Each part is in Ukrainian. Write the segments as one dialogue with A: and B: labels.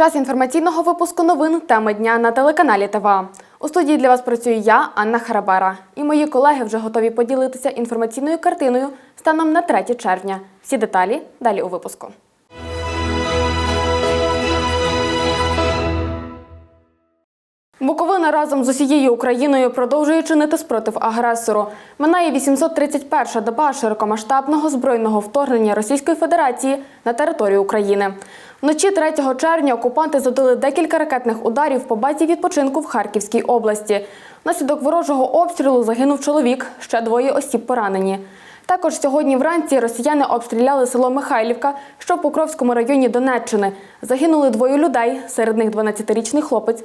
A: Час інформаційного випуску новин теми дня на телеканалі ТВА. У студії для вас працюю я, Анна Харабара. І мої колеги вже готові поділитися інформаційною картиною станом на 3 червня. Всі деталі далі у випуску. Буковина разом з усією Україною продовжує чинити спротив агресору. Минає 831-ша доба широкомасштабного збройного вторгнення Російської Федерації на територію України. Вночі 3 червня окупанти завдали декілька ракетних ударів по базі відпочинку в Харківській області. Внаслідок ворожого обстрілу загинув чоловік, ще двоє осіб поранені. Також сьогодні вранці росіяни обстріляли село Михайлівка, що в Покровському районі Донеччини. Загинули двоє людей, серед них 12-річний хлопець.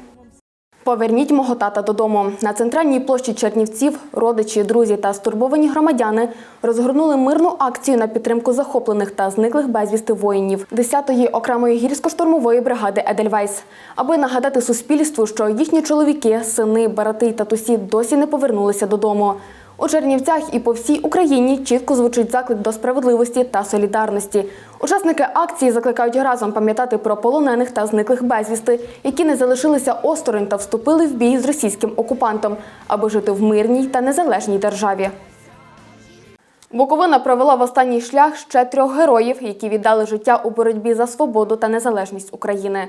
A: Поверніть мого тата додому. На центральній площі Чернівців родичі, друзі та стурбовані громадяни розгорнули мирну акцію на підтримку захоплених та зниклих безвісти воїнів 10-ї окремої гірсько-штурмової бригади Едельвейс, аби нагадати суспільству, що їхні чоловіки, сини, брати й татусі досі не повернулися додому. У Чернівцях і по всій Україні чітко звучить заклик до справедливості та солідарності. Учасники акції закликають разом пам'ятати про полонених та зниклих безвісти, які не залишилися осторонь та вступили в бій з російським окупантом, аби жити в мирній та незалежній державі. Буковина провела в останній шлях ще трьох героїв, які віддали життя у боротьбі за свободу та незалежність України.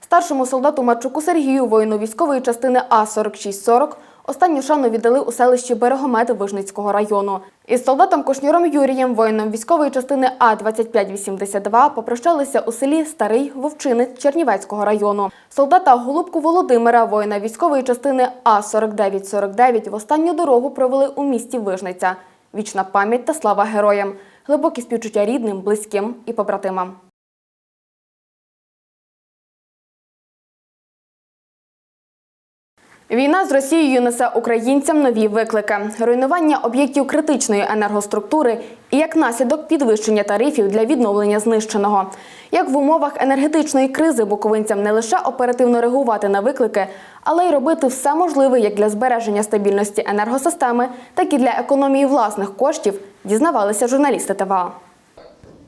A: Старшому солдату Марчуку Сергію, воїну військової частини А 4640 останню шану віддали у селищі Берегомет Вижницького району. Із солдатом Кошнюром Юрієм, воїном військової частини А 2582 попрощалися у селі Старий Вовчинець Чернівецького району. Солдата Голубку Володимира, воїна військової частини А 4949 в останню дорогу провели у місті Вижниця. Вічна пам'ять та слава героям, глибокі співчуття рідним, близьким і побратимам. Війна з Росією несе українцям нові виклики: руйнування об'єктів критичної енергоструктури і як наслідок підвищення тарифів для відновлення знищеного. Як в умовах енергетичної кризи буковинцям не лише оперативно реагувати на виклики, але й робити все можливе як для збереження стабільності енергосистеми, так і для економії власних коштів, дізнавалися журналісти ТВА.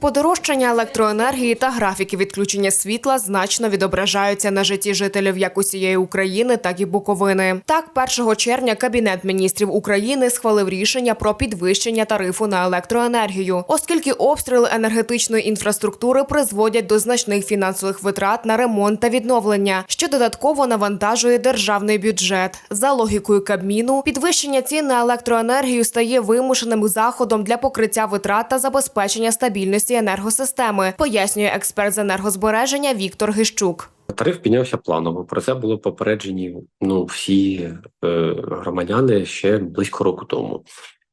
B: Подорожчання електроенергії та графіки відключення світла значно відображаються на житті жителів як усієї України, так і Буковини. Так, 1 червня Кабінет міністрів України схвалив рішення про підвищення тарифу на електроенергію, оскільки обстріли енергетичної інфраструктури призводять до значних фінансових витрат на ремонт та відновлення, що додатково навантажує державний бюджет. За логікою Кабміну, підвищення цін на електроенергію стає вимушеним заходом для покриття витрат та забезпечення стабільності енергосистеми, пояснює експерт з енергозбереження Віктор Гищук.
C: Тариф піднявся планово. Про це були попереджені ну всі е, громадяни ще близько року тому.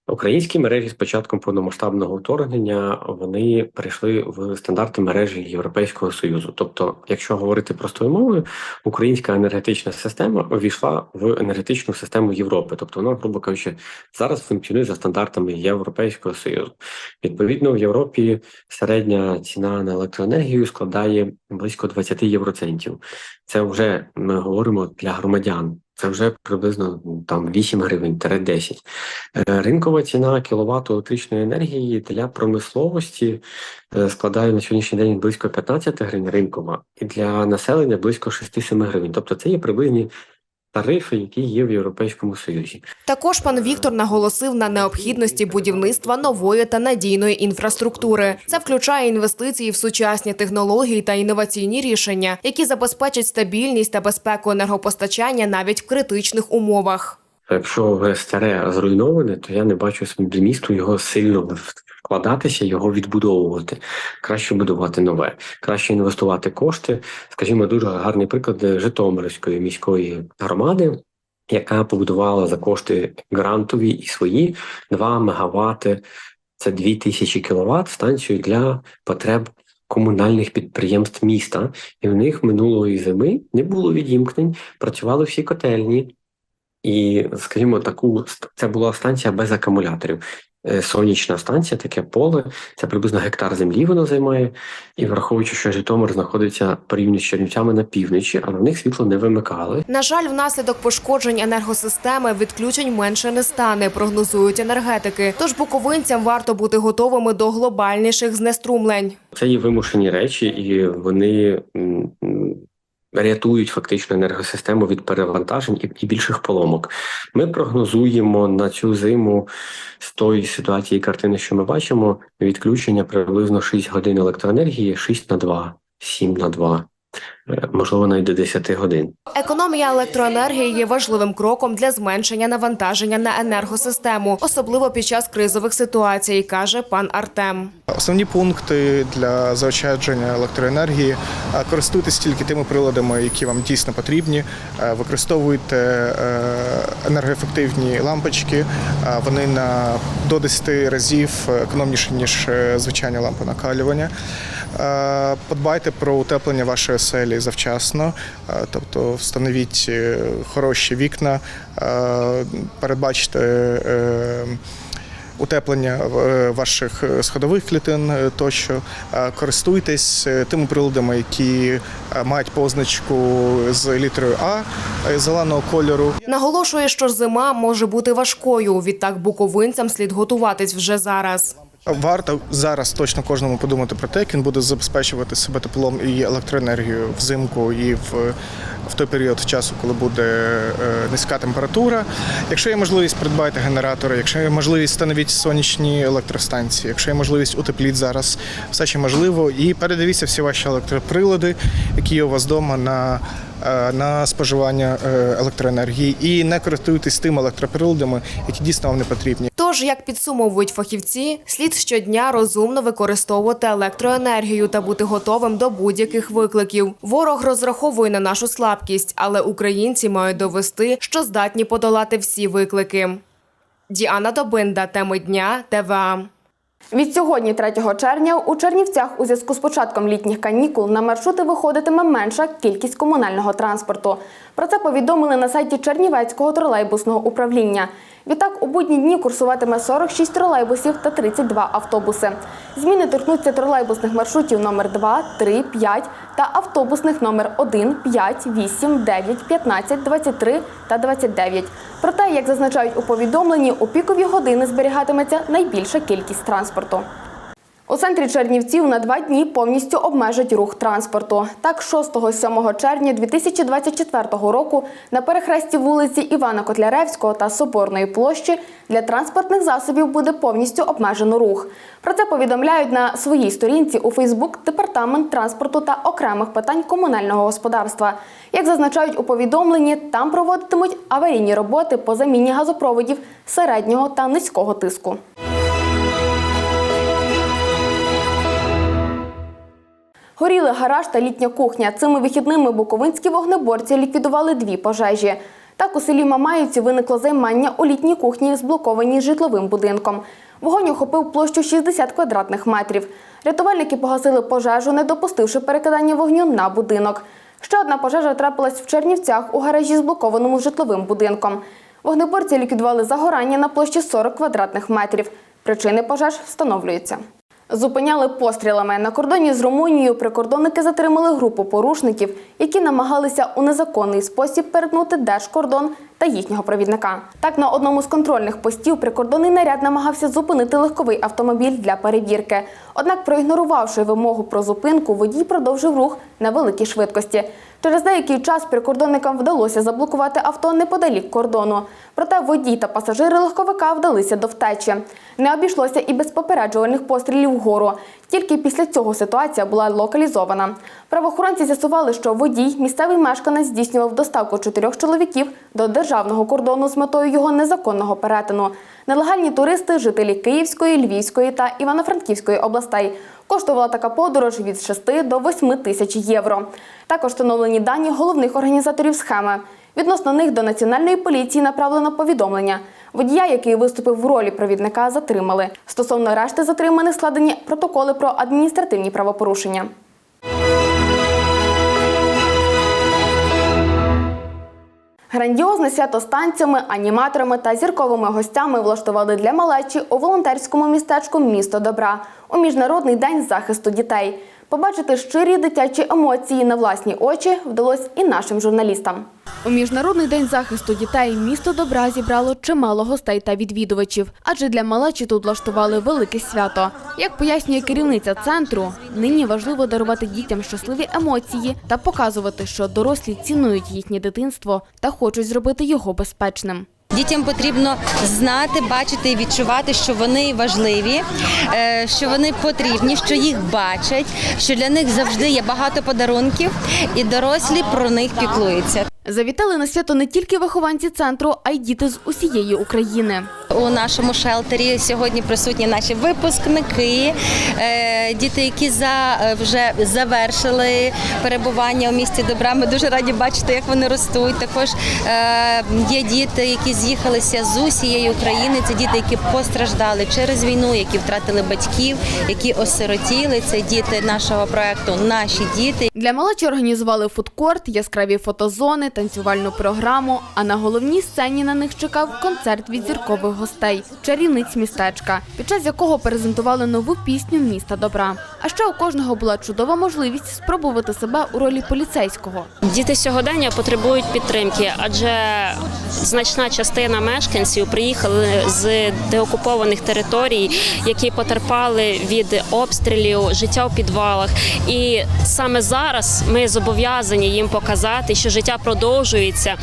C: Українські мережі з початком повномасштабного вторгнення вони перейшли в стандарти мережі Європейського союзу. Тобто, якщо говорити простою мовою, українська енергетична система увійшла в енергетичну систему Європи, тобто вона, грубо кажучи, зараз функціонує за стандартами Європейського союзу. Відповідно, в Європі середня ціна на електроенергію складає близько 20 євроцентів. Це вже ми говоримо для громадян. Це вже приблизно ну, там 8 гривень 10. Е, Ринкова ціна кіловату електричної енергії для промисловості е, складає на сьогоднішній день близько 15 гривень ринкова, і для населення близько 6-7 гривень. Тобто це є приблизні тарифи, які є в Європейському Союзі.
B: Також пан Віктор наголосив на необхідності будівництва нової та надійної інфраструктури. Це включає інвестиції в сучасні технології та інноваційні рішення, які забезпечать стабільність та безпеку енергопостачання навіть в критичних умовах.
C: Якщо старе зруйноване, то я не бачу змісту його сильно вкладатися, його відбудовувати. Краще будувати нове, краще інвестувати кошти. Скажімо, дуже гарний приклад Житомирської міської громади, яка побудувала за кошти грантові і свої 2 мегаватти, це 2000 кВт станцію для потреб. Комунальних підприємств міста, і в них минулої зими не було відімкнень, працювали всі котельні, і, скажімо, таку це була станція без акумуляторів. Е, сонячна станція, таке поле. Це приблизно гектар землі воно займає. І враховуючи, що Житомир знаходиться порівняно з Чернівцями на півночі, але в них світло не вимикали.
B: На жаль, внаслідок пошкоджень енергосистеми відключень менше не стане, прогнозують енергетики. Тож буковинцям варто бути готовими до глобальніших знеструмлень.
C: Це є вимушені речі, і вони рятують фактично енергосистему від перевантажень і, більших поломок. Ми прогнозуємо на цю зиму з тої ситуації картини, що ми бачимо, відключення приблизно 6 годин електроенергії, 6 на 2, 7 на 2, е, можливо, навіть до 10 годин.
B: Економія електроенергії є важливим кроком для зменшення навантаження на енергосистему, особливо під час кризових ситуацій, каже пан Артем.
D: Основні пункти для заощадження електроенергії е, користуйтесь тільки тими приладами, які вам дійсно потрібні. Е, Використовуйте е, енергоефективні лампочки. Вони на до 10 разів економніші ніж звичайні лампи накалювання. Подбайте про утеплення вашої оселі завчасно, е, тобто встановіть е, хороші вікна, передбачте. е, утеплення е, ваших е, сходових клітин тощо. Користуйтесь тими приладами, які мають позначку з літерою А зеленого кольору.
B: Наголошує, що зима може бути важкою. Відтак буковинцям слід готуватись вже зараз.
D: Варто зараз точно кожному подумати про те, як він буде забезпечувати себе теплом і електроенергією взимку і в, в той період часу, коли буде е, низька температура. Якщо є можливість, придбайте генератори, якщо є можливість, встановіть сонячні електростанції, якщо є можливість, утепліть зараз все ще можливо. І передивіться всі ваші електроприлади, які є у вас вдома на е, на споживання е, електроенергії і не користуйтесь тими електроприладами, які дійсно вам не потрібні.
B: Тож, як підсумовують фахівці, слід щодня розумно використовувати електроенергію та бути готовим до будь-яких викликів. Ворог розраховує на нашу слабкість, але українці мають довести, що здатні подолати всі виклики. Діана Добинда, теми дня, ТВА.
A: Від сьогодні, 3 червня, у Чернівцях у зв'язку з початком літніх канікул на маршрути виходитиме менша кількість комунального транспорту. Про це повідомили на сайті Чернівецького тролейбусного управління. Відтак, у будні дні курсуватиме 46 тролейбусів та 32 автобуси. Зміни торкнуться тролейбусних маршрутів номер 2, 3, 5 та автобусних номер 1, 5, 8, 9, 15, 23 та 29. Проте, як зазначають у повідомленні, у пікові години зберігатиметься найбільша кількість транспорту. У центрі Чернівців на два дні повністю обмежать рух транспорту. Так, 6-7 червня 2024 року на перехресті вулиці Івана Котляревського та Соборної площі для транспортних засобів буде повністю обмежено рух. Про це повідомляють на своїй сторінці у Фейсбук Департамент транспорту та окремих питань комунального господарства. Як зазначають у повідомленні, там проводитимуть аварійні роботи по заміні газопроводів середнього та низького тиску. Горіли гараж та літня кухня. Цими вихідними буковинські вогнеборці ліквідували дві пожежі. Так у селі Мамаївці виникло займання у літній кухні, зблокованій житловим будинком. Вогонь охопив площу 60 квадратних метрів. Рятувальники погасили пожежу, не допустивши перекидання вогню на будинок. Ще одна пожежа трапилась в Чернівцях у гаражі, зблокованому житловим будинком. Вогнеборці ліквідували загорання на площі 40 квадратних метрів. Причини пожеж встановлюються. Зупиняли пострілами. На кордоні з Румунією прикордонники затримали групу порушників, які намагалися у незаконний спосіб перетнути держкордон та їхнього провідника. Так, на одному з контрольних постів прикордонний наряд намагався зупинити легковий автомобіль для перевірки. Однак, проігнорувавши вимогу про зупинку, водій продовжив рух на великій швидкості. Через деякий час прикордонникам вдалося заблокувати авто неподалік кордону. Проте водій та пасажири легковика вдалися до втечі. Не обійшлося і без попереджувальних пострілів вгору. Тільки після цього ситуація була локалізована. Правоохоронці з'ясували, що водій, місцевий мешканець, здійснював доставку чотирьох чоловіків до державного кордону з метою його незаконного перетину. Нелегальні туристи, жителі Київської, Львівської та Івано-Франківської областей. Коштувала така подорож від 6 до 8 тисяч євро. Також встановлені дані головних організаторів схеми. Відносно них до національної поліції направлено повідомлення. Водія, який виступив в ролі провідника, затримали. Стосовно решти затриманих складені протоколи про адміністративні правопорушення. Грандіозне свято з танцями, аніматорами та зірковими гостями влаштували для малечі у волонтерському містечку Місто Добра у міжнародний день захисту дітей. Побачити щирі дитячі емоції на власні очі вдалося і нашим журналістам. У міжнародний день захисту дітей місто Добра зібрало чимало гостей та відвідувачів, адже для малечі тут влаштували велике свято. Як пояснює керівниця центру, нині важливо дарувати дітям щасливі емоції та показувати, що дорослі цінують їхнє дитинство та хочуть зробити його безпечним.
E: Дітям потрібно знати, бачити і відчувати, що вони важливі, е, що вони потрібні, що їх бачать, що для них завжди є багато подарунків, і дорослі про них піклуються.
A: Завітали на свято не тільки вихованці центру, а й діти з усієї України.
E: У нашому шелтері сьогодні присутні наші випускники, е, діти, які за е, вже завершили перебування у місті добра. Ми дуже раді бачити, як вони ростуть. Також е, є діти, які з'їхалися з усієї України. Це діти, які постраждали через війну, які втратили батьків, які осиротіли. Це діти нашого проекту Наші діти.
A: Для малечі організували фудкорт, яскраві фотозони, танцювальну програму. А на головній сцені на них чекав концерт від зіркових гостей чарівниць містечка, під час якого презентували нову пісню Міста добра. А ще у кожного була чудова можливість спробувати себе у ролі поліцейського.
F: Діти сьогодення потребують підтримки, адже значна частина мешканців приїхали з деокупованих територій, які потерпали від обстрілів, життя у підвалах. І саме зараз ми зобов'язані їм показати, що життя продовжується,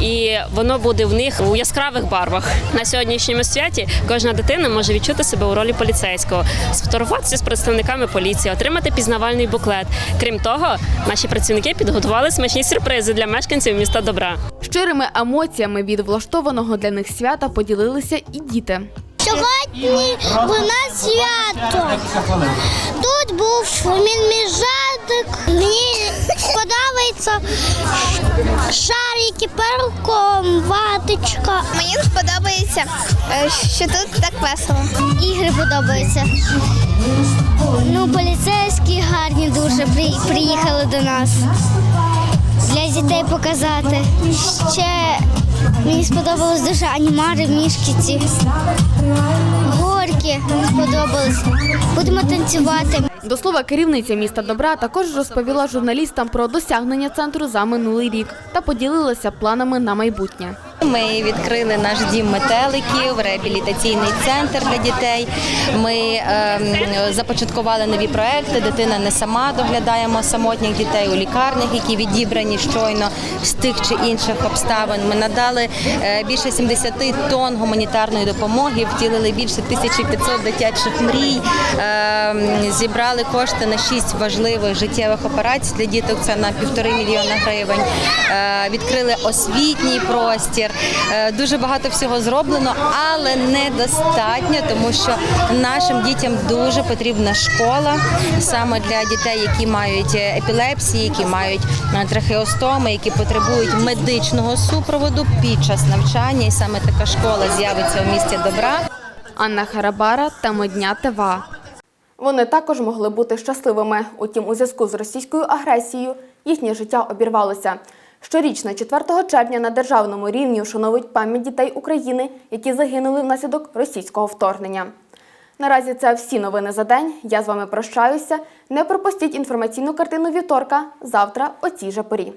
F: і воно буде в них у яскравих барвах. На сьогоднішньому святі кожна дитина може відчути себе у ролі поліцейського, сфотографуватися з представниками поліції, отримати пізнавальний буклет. Крім того, наші працівники підготували смачні сюрпризи для мешканців міста Добра.
A: Щирими емоціями від влаштованого для них свята поділилися і діти.
G: Сьогодні у нас свято. Тут був мінміжатик. Мені сподобається шарики, перком, ваточка. Мені сподобається, е, що тут так весело. Ігри подобаються. Ну, поліцейські гарні дуже приїхали до нас. Для дітей показати. Ще мені сподобалось дуже анімари, мішки ці. Горки мені сподобались. Будемо танцювати.
A: До слова, керівниця міста добра також розповіла журналістам про досягнення центру за минулий рік та поділилася планами на майбутнє.
E: Ми відкрили наш дім метеликів, реабілітаційний центр для дітей. Ми ем, започаткували нові проекти. Дитина не сама доглядаємо самотніх дітей у лікарнях, які відібрані щойно з тих чи інших обставин. Ми надали е, більше 70 тонн гуманітарної допомоги, втілили більше 1500 дитячих мрій, ем, зібрали кошти на шість важливих життєвих операцій для діток. Це на півтори мільйона гривень. Е, Відкрили освітній простір. Е, Дуже багато всього зроблено, але недостатньо, тому що нашим дітям дуже потрібна школа саме для дітей, які мають епілепсії, які мають е, трахеостоми, які потребують медичного супроводу під час навчання. І саме така школа з'явиться у місті добра.
A: Анна Харабара та Модня ТВА. Вони також могли бути щасливими. Утім, у зв'язку з російською агресією їхнє життя обірвалося. Щорічно, 4 червня, на державному рівні вшановують пам'ять дітей України, які загинули внаслідок російського вторгнення. Наразі це всі новини за день. Я з вами прощаюся. Не пропустіть інформаційну картину вівторка завтра о цій же порі.